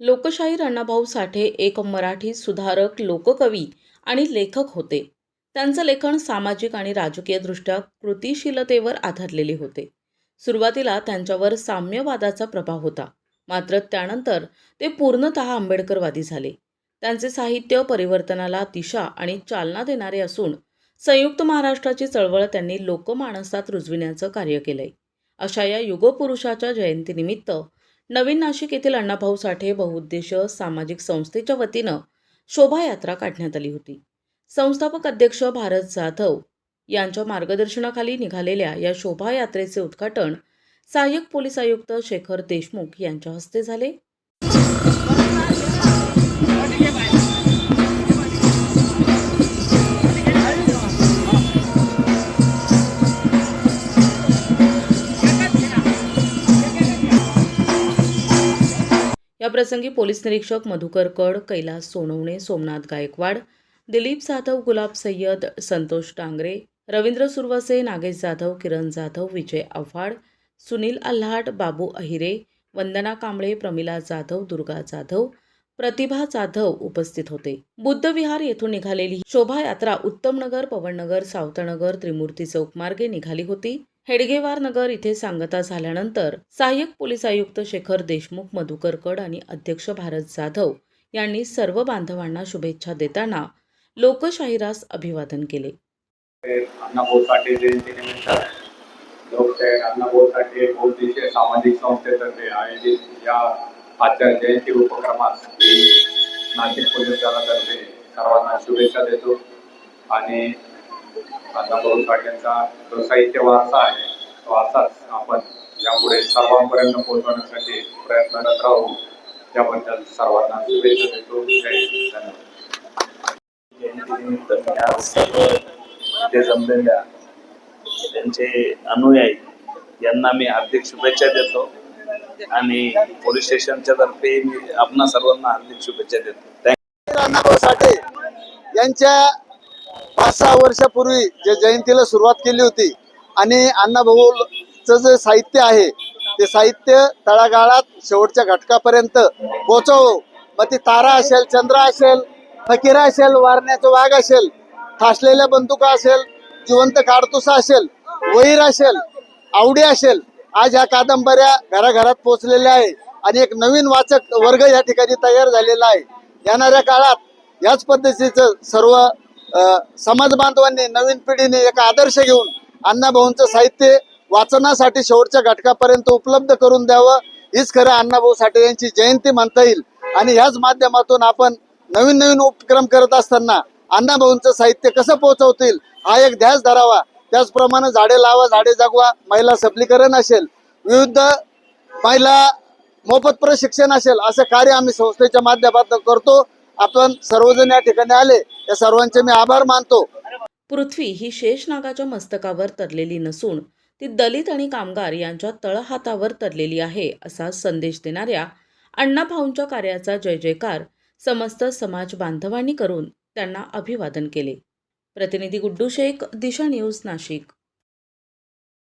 लोकशाहीर अण्णाभाऊ साठे एक मराठी सुधारक लोककवी आणि लेखक होते. त्यांचं लेखन सामाजिक आणि राजकीयदृष्ट्या कृतिशीलतेवर आधारलेले होते. सुरुवातीला त्यांच्यावर साम्यवादाचा प्रभाव होता. मात्र त्यानंतर ते पूर्णतः आंबेडकरवादी झाले. त्यांचे साहित्य परिवर्तनाला दिशा आणि चालना देणारे असून संयुक्त महाराष्ट्राची चळवळ त्यांनी लोकमानसात रुजविण्याचं कार्य केलंय. अशा या युगपुरुषाच्या जयंतीनिमित्त नवीन नाशिक येथील अण्णाभाऊ साठे बहुउद्देश सामाजिक संस्थेच्या वतीनं शोभायात्रा काढण्यात आली होती. संस्थापक अध्यक्ष भारत जाधव यांच्या मार्गदर्शनाखाली निघालेल्या या शोभायात्रेचे उद्घाटन सहाय्यक पोलीस आयुक्त शेखर देशमुख यांच्या हस्ते झाले. याप्रसंगी पोलीस निरीक्षक मधुकर कड कैलास सोनवणे सोमनाथ गायकवाड दिलीप जाधव गुलाब सय्यद संतोष डांगरे रवींद्र सुरवसे नागेश जाधव किरण जाधव विजय आव्हाड सुनील आल्हाट बाबू अहिरे वंदना कांबळे प्रमिला जाधव दुर्गा जाधव प्रतिभा जाधव उपस्थित होते. बुद्धविहार येथून निघालेली शोभायात्रा उत्तमनगर पवननगर सावतानगर त्रिमूर्ती चौक मार्गे निघाली होती. हेडगेवार नगर इथे सांगता झाल्यानंतर सहाय्यक पोलीस आयुक्त शेखर देशमुख मधुकर कड आणि अध्यक्ष भारत जाधव यांनी सर्व बांधवांना शुभेच्छा देताना लोकशाहीरास अभिवादन केले. अण्णाभाऊ साठे बहुउद्देशीय सामाजिक संस्थेतर्फे आयोजित या जयंती नाशिक पोलीस दलातर्फे सर्वांना शुभेच्छा देतो. आणि अण्णाभाऊ साठेंचा जो साहित्य वारसा आहे. तो असाच आपण यापुढे सर्वांपर्यंत पोहोचवण्यासाठी प्रयत्नरत राहू. त्याबद्दल सर्वांना शुभेच्छा देतो. जयंतीनिमित्त मी आज सर्व इथे जमलेल्या त्यांचे अनुयायी यांना मी हार्दिक शुभेच्छा देतो. आणि पोलीस स्टेशनच्या तर्फे मी आपणा सर्वांना हार्दिक शुभेच्छा देतो. अण्णाभाऊ साठे यांच्या पाच सहा वर्षापूर्वी जे जयंतीला सुरुवात केली होती आणि अण्णाभाऊचं जे साहित्य आहे ते साहित्य तळागाळात शेवटच्या घटकापर्यंत पोचवो मग ती तारा असेल चंद्र असेल फकीरा असेल वारण्याचा वाघ असेल ठासलेल्या बंदुका असेल जिवंत काडतुसा असेल वैर असेल आवडी असेल आज ह्या कादंबऱ्या घराघरात पोहोचलेल्या आहे आणि एक नवीन वाचक वर्ग या ठिकाणी तयार झालेला आहे. येणाऱ्या काळात याच पद्धतीचं सर्व समाज बांधवांनी नवीन पिढीने एक आदर्श घेऊन अण्णाभाऊंचं साहित्य वाचनासाठी शेवटच्या घटकापर्यंत उपलब्ध करून द्यावं हीच खरं अण्णाभाऊ साठे यांची जयंती म्हणता येईल. आणि ह्याच माध्यमातून आपण नवीन नवीन उपक्रम करत असताना अण्णाभाऊंचं साहित्य कसं पोहोचवतील हा एक ध्यास धरावा. त्याचप्रमाणे झाडे लावा झाडे जगवा महिला सबलीकरण असेल विविध महिला मोफत प्रशिक्षण असेल असं कार्य आम्ही संस्थेच्या माध्यमातून करतो. आपण सर्वजण या ठिकाणी आले. या सर्वांचे मी आभार मानतो. पृथ्वी ही शेषनागाच्या मस्तकावर तरलेली नसून ती दलित आणि कामगार यांच्या तळहातावर तरलेली आहे असा संदेश देणाऱ्या अण्णा भाऊंच्या कार्याचा जय जयकार समस्त समाज बांधवांनी करून त्यांना अभिवादन केले. प्रतिनिधी गुड्डू शेख दिशा न्यूज नाशिक.